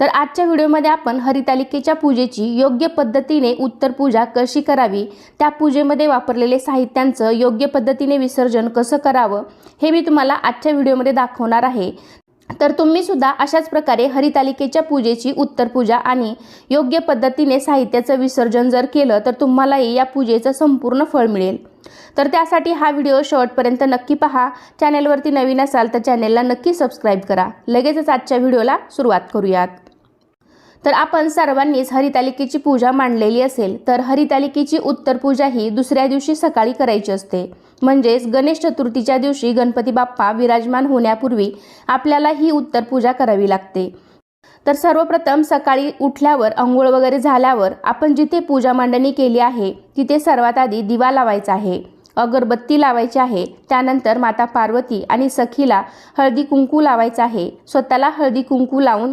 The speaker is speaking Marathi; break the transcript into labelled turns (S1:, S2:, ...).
S1: तर आजच्या व्हिडिओमध्ये आपण हरितालिकेच्या पूजेची योग्य पद्धतीने उत्तर पूजा कशी करावी त्या पूजेमध्ये वापरलेले साहित्यांचं योग्य पद्धतीने विसर्जन कसं करावं हे मी तुम्हाला आजच्या व्हिडिओमध्ये दाखवणार आहे. तर तुम्ही सुद्धा अशाच प्रकारे हरितालिकेच्या पूजेची उत्तर पूजा आणि योग्य पद्धतीने साहित्याचं विसर्जन जर केलं तर तुम्हालाही या पूजेचं संपूर्ण फळ मिळेल. तर त्यासाठी हा व्हिडिओ शेवटपर्यंत नक्की पहा. चॅनेलवरती नवीन असाल तर चॅनेलला नक्की सबस्क्राईब करा. लगेचच आजच्या व्हिडिओला सुरुवात करूयात. तर आपण सर्वांनीच हरितालिकेची पूजा मांडलेली असेल तर हरितालिकेची उत्तर पूजा ही दुसऱ्या दिवशी सकाळी करायची असते. म्हणजेच गणेश चतुर्थीच्या दिवशी गणपती बाप्पा विराजमान होण्यापूर्वी आपल्याला ही उत्तर पूजा करावी लागते. तर सर्वप्रथम सकाळी उठल्यावर आंघोळ वगैरे झाल्यावर आपण जिथे पूजा मांडणी केली आहे तिथे सर्वात आधी दिवा लावायचा आहे. अगरबत्ती लावायची आहे त्यानंतर माता पार्वती आणि सखीला हळदी कुंकू लावायचं आहे. स्वतःला हळदी कुंकू लावून